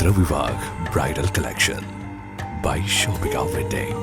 Dravivah bridal collection by Shoppika wedding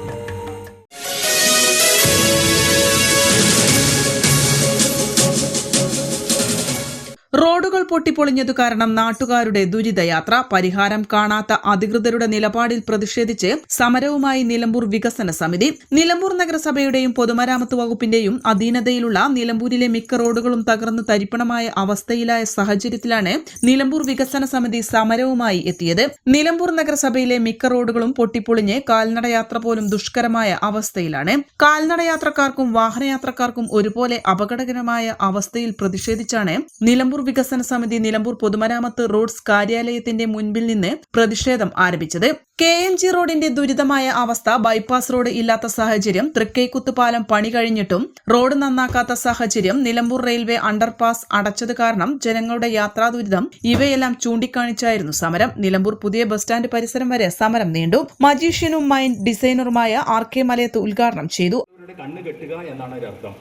റോഡുകൾ പൊട്ടിപ്പൊളിഞ്ഞതു കാരണം നാട്ടുകാരുടെ ദുരിതയാത്ര പരിഹാരം കാണാത്ത അധികൃതരുടെ നിലപാടിൽ പ്രതിഷേധിച്ച് സമരവുമായി നിലമ്പൂർ വികസന സമിതി നിലമ്പൂർ നഗരസഭയുടെയും പൊതുമരാമത്ത് വകുപ്പിന്റെയും അധീനതയിലുള്ള നിലമ്പൂരിലെ മിക്ക റോഡുകളും തകർന്ന് തരിപ്പണമായ അവസ്ഥയിലായ സാഹചര്യത്തിലാണ് നിലമ്പൂർ വികസന സമിതി സമരവുമായി എത്തിയത്. നിലമ്പൂർ നഗരസഭയിലെ മിക്ക റോഡുകളും പൊട്ടിപ്പൊളിഞ്ഞ് കാൽനടയാത്ര പോലും ദുഷ്കരമായ അവസ്ഥയിലാണ്. കാൽനടയാത്രക്കാർക്കും വാഹനയാത്രക്കാർക്കും ഒരുപോലെ അപകടകരമായ അവസ്ഥയിൽ പ്രതിഷേധിച്ചാണ് നിലമ്പൂർ വികസന സമിതി നിലമ്പൂർ പൊതുമരാമത്ത് റോഡ്സ് കാര്യാലയത്തിന്റെ മുൻപിൽ നിന്ന് പ്രതിഷേധം ആരംഭിച്ചത്. കെ എം ജി റോഡിന്റെ ദുരിതമായ അവസ്ഥ ബൈപ്പാസ് റോഡ് ഇല്ലാത്ത സാഹചര്യം തൃക്കൈക്കുത്ത് പാലം പണി കഴിഞ്ഞിട്ടും റോഡ് നന്നാക്കാത്ത സാഹചര്യം നിലമ്പൂർ റെയിൽവേ അണ്ടർപാസ് അടച്ചത് കാരണം ജനങ്ങളുടെ യാത്രാ ദുരിതം ഇവയെല്ലാം ചൂണ്ടിക്കാണിച്ചായിരുന്നു സമരം. നിലമ്പൂർ പുതിയ ബസ് സ്റ്റാൻഡ് പരിസരം വരെ സമരം നീണ്ടു. മജീഷ്യനും മൈൻഡ് ഡിസൈനറുമായ ആർ കെ മലയത്ത് ഉദ്ഘാടനം ചെയ്തു. കണ്ണ് കെട്ടുക എന്നാണ് ഒരു അർത്ഥം.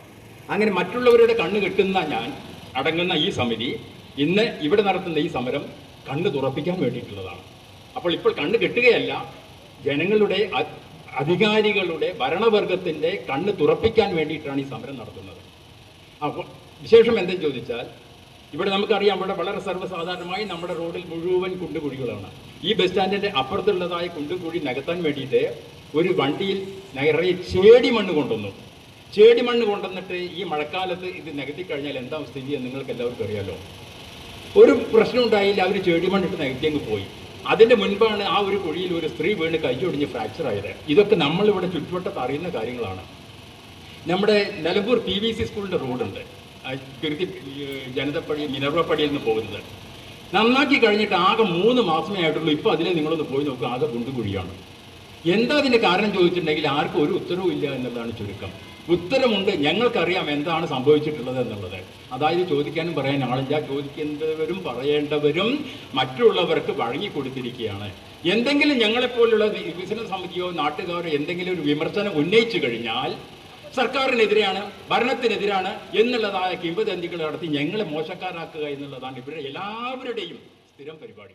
അങ്ങനെ മറ്റുള്ളവരുടെ കണ്ണ് കെട്ടുന്ന ഞാൻ അടങ്ങുന്ന ഈ സമിതി ഇന്ന് ഇവിടെ നടത്തുന്ന ഈ സമരം കണ്ണ് തുറപ്പിക്കാൻ വേണ്ടിയിട്ടുള്ളതാണ്. അപ്പോൾ ഇപ്പോൾ കണ്ണ് കെട്ടുകയല്ല ജനങ്ങളുടെ അധികാരികളുടെ ഭരണവർഗത്തിന്റെ കണ്ണ് തുറപ്പിക്കാൻ വേണ്ടിയിട്ടാണ് ഈ സമരം നടത്തുന്നത്. അപ്പോൾ വിശേഷം എന്തെന്ന് ചോദിച്ചാൽ ഇവിടെ നമുക്കറിയാം ഇവിടെ വളരെ സർവസാധാരണമായി നമ്മുടെ റോഡിൽ മുഴുവൻ കുണ്ടുകുഴികളാണ്. ഈ ബസ് സ്റ്റാൻഡിന്റെ അപ്പുറത്തുള്ളതായ കുണ്ടുകുഴി നികത്താൻ വേണ്ടിയിട്ട് ഒരു വണ്ടിയിൽ നിറയെ ചേടി മണ്ണ് കൊണ്ടുവന്നു. ചേടി മണ്ണ് കൊണ്ടുവന്നിട്ട് ഈ മഴക്കാലത്ത് ഇത് നികത്തി കഴിഞ്ഞാൽ എന്താ സ്ഥിതി എന്ന് നിങ്ങൾക്ക് എല്ലാവർക്കും അറിയാലോ? ഒരു പ്രശ്നം ഉണ്ടായില്ല അവർ ചേടി മണ്ണിട്ട് നികത്തി അങ്ങ് പോയി. അതിന്റെ മുൻപാണ് ആ ഒരു കുഴിയിൽ ഒരു സ്ത്രീ വീണ് കൈയൊടിഞ്ഞ് ഫ്രാക്ചർ ആയത് ഇതൊക്കെ നമ്മളിവിടെ ചുറ്റുവട്ടത്ത് അറിയുന്ന കാര്യങ്ങളാണ്. നമ്മുടെ നിലമ്പൂർ പി വി സി സ്കൂളിന്റെ റോഡുണ്ട്. ഏഹ്, ജനതപ്പടി മിനർവപ്പടിയിൽ നിന്ന് പോകുന്നത്. നന്നാക്കി കഴിഞ്ഞിട്ട് ആകെ മൂന്ന് മാസമേ ആയിട്ടുള്ളൂ. ഇപ്പോൾ അതിനെ നിങ്ങളൊന്ന് പോയി നോക്കുക ആകെ കുണ്ടുകുഴിയാണ് എന്താ അതിന്റെ കാരണം ചോദിച്ചിട്ടുണ്ടെങ്കിൽ ആർക്കും ഒരു ഉത്തരവും ഇല്ല എന്നുള്ളതാണ് ചുരുക്കം. ഉത്തരമുണ്ട്. ഞങ്ങൾക്കറിയാം എന്താണ് സംഭവിച്ചിട്ടുള്ളത് എന്നുള്ളത്. അതായത് ചോദിക്കാനും പറയാൻ ആളില്ല. ചോദിക്കേണ്ടവരും പറയേണ്ടവരും മറ്റുള്ളവർക്ക് വഴങ്ങി കൊടുത്തിരിക്കുകയാണ്. എന്തെങ്കിലും ഞങ്ങളെപ്പോലുള്ള വികസന സമിതിയോ നാട്ടുകാരോ എന്തെങ്കിലും ഒരു വിമർശനം ഉന്നയിച്ചു കഴിഞ്ഞാൽ സർക്കാരിനെതിരെയാണ് ഭരണത്തിനെതിരാണ് എന്നുള്ളതായ കിംവദന്തികൾ നടത്തി ഞങ്ങളെ മോശക്കാരാക്കുക എന്നുള്ളതാണ് ഇവരുടെ എല്ലാവരുടെയും സ്ഥിരം പരിപാടി.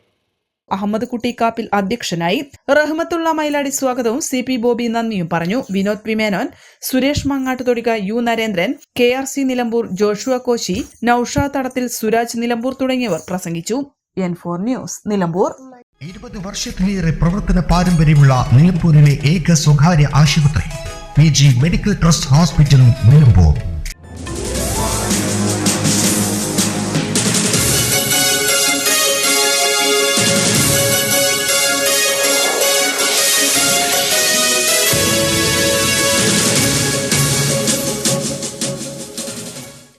അഹമ്മദ് കുട്ടി കാപ്പിൽ അധ്യക്ഷനായി റഹ്മത്തുള്ള മൈലാടി സ്വാഗതവും സി പി ബോബി നന്ദിയും പറഞ്ഞു. Vinod P Menon Suresh Mangattuthodika U Narendran K R C Nilambur Joshua Koshy Nausha Thadathil Suraj Nilambur തുടങ്ങിയവർ പ്രസംഗിച്ചു. N four news Nilambur. ഇരുപത് വർഷത്തിലേറെ പ്രവർത്തന പാരമ്പര്യമുള്ള നിലമ്പൂരിലെ ഏക സ്വകാര്യ ആശുപത്രി പി ജി മെഡിക്കൽ ട്രസ്റ്റ് ഹോസ്പിറ്റലും നിലമ്പൂർ.